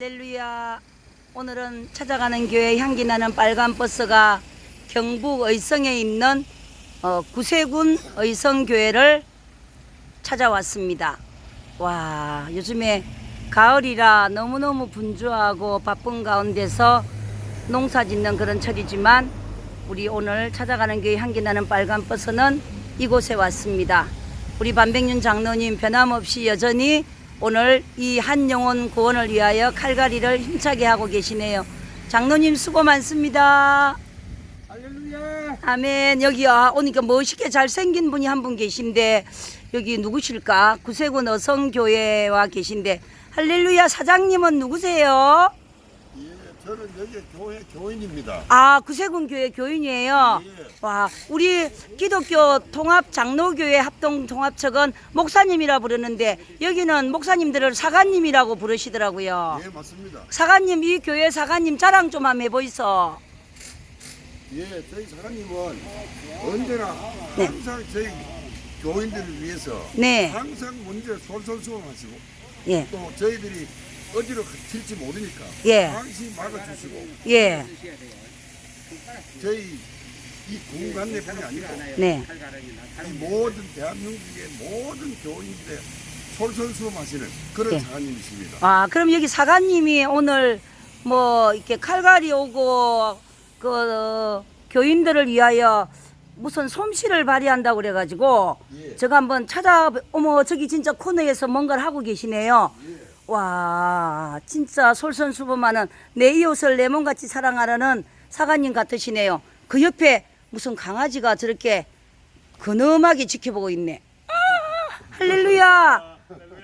할렐루야. 오늘은 찾아가는 교회 향기 나는 빨간 버스가 경북 의성에 있는 어, 구세군 의성교회를 찾아왔습니다. 와, 요즘에 가을이라 너무너무 분주하고 바쁜 가운데서 농사 짓는 그런 철이지만 우리 오늘 찾아가는 교회 향기 나는 빨간 버스는 이곳에 왔습니다. 우리 반백윤 장로님 변함없이 여전히 오늘 이 한 영혼 구원을 위하여 칼갈이를 힘차게 하고 계시네요. 장로님 수고 많습니다. 할렐루야. 아멘. 여기 아, 오니까 멋있게 잘생긴 분이 한 분 계신데 여기 누구실까? 구세군 어성교회와 계신데 할렐루야 사장님은 누구세요? 예, 저는 여기 교회 교인입니다. 아 구세군 교회 교인이에요. 예. 와 우리 기독교 통합 장로교회 합동 통합측은 목사님이라 부르는데 여기는 목사님들을 사관님이라고 부르시더라고요. 예, 맞습니다. 사관님 이 교회 사관님 자랑 좀 한번 해보이소. 예, 저희 사장님은 언제나 항상 저희 교인들을 위해서 네. 항상 문제 솔솔수범하시고 예. 또 저희들이 어디로 튈지 모르니까 예. 항상 막아주시고 예. 저희 이 공간 내뿐이 아니고 네. 이 모든 대한민국의 모든 교인들의 솔솔수범하시는 그런 예. 사장님이십니다. 아, 그럼 여기 사관님이 오늘 뭐 이렇게 칼갈이 오고 그 어, 교인들을 위하여 무슨 솜씨를 발휘한다고 그래가지고 예. 제가 한번 찾아 어머 저기 진짜 코너에서 뭔가를 하고 계시네요. 예. 와 진짜 솔선수범하는 내 이웃을 내 몸같이 사랑하라는 사관님 같으시네요. 그 옆에 무슨 강아지가 저렇게 근엄하게 지켜보고 있네. 아, 할렐루야.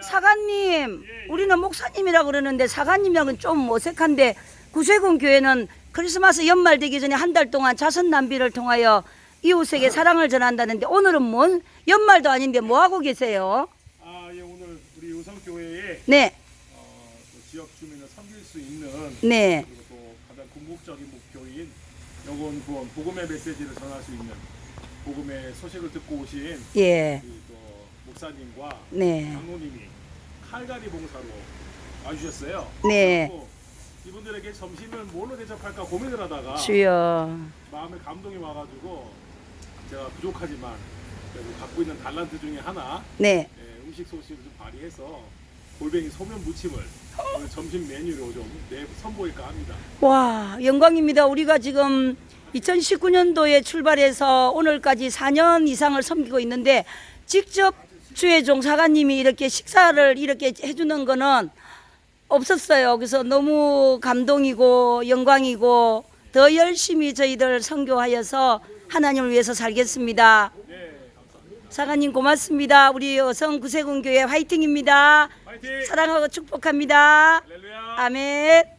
사관님, 우리는 목사님이라고 그러는데 사관님이랑은 좀 어색한데 구세군 교회는 크리스마스 연말 되기 전에 한 달 동안 자선 낭비를 통하여 이웃에게 사랑을 전한다는데 오늘은 뭔 연말도 아닌데 뭐 하고 계세요? 아, 예, 오늘 우리 우성교회에 네, 지역 주민을 섬길 수 있는 네, 그리고 또 가장 궁극적인 목표인 영혼 구원 복음의 메시지를 전할 수 있는 복음의 소식을 듣고 오신 예, 또 목사님과 네, 장로님이 칼갈이 봉사로 와주셨어요. 네. 이분들에게 점심을 뭘로 대접할까 고민을 하다가 주여, 마음에 감동이 와가지고 제가 부족하지만 그래도 갖고 있는 달란트 중에 하나 네, 예, 음식 소식을 좀 발휘해서 골뱅이 소면 무침을 오늘 점심 메뉴로 좀 내, 선보일까 합니다. 와 영광입니다. 우리가 지금 2019년도에 출발해서 오늘까지 4년 이상을 섬기고 있는데 직접 주혜종 사관님이 이렇게 식사를 이렇게 해주는 거는 없었어요. 그래서 너무 감동이고 영광이고 더 열심히 저희들 선교하여서 하나님을 위해서 살겠습니다. 네, 감 사관님 고맙습니다. 우리 여성 구세군 교회 화이팅입니다. 파이팅! 사랑하고 축복합니다. 할렐루야! 아멘.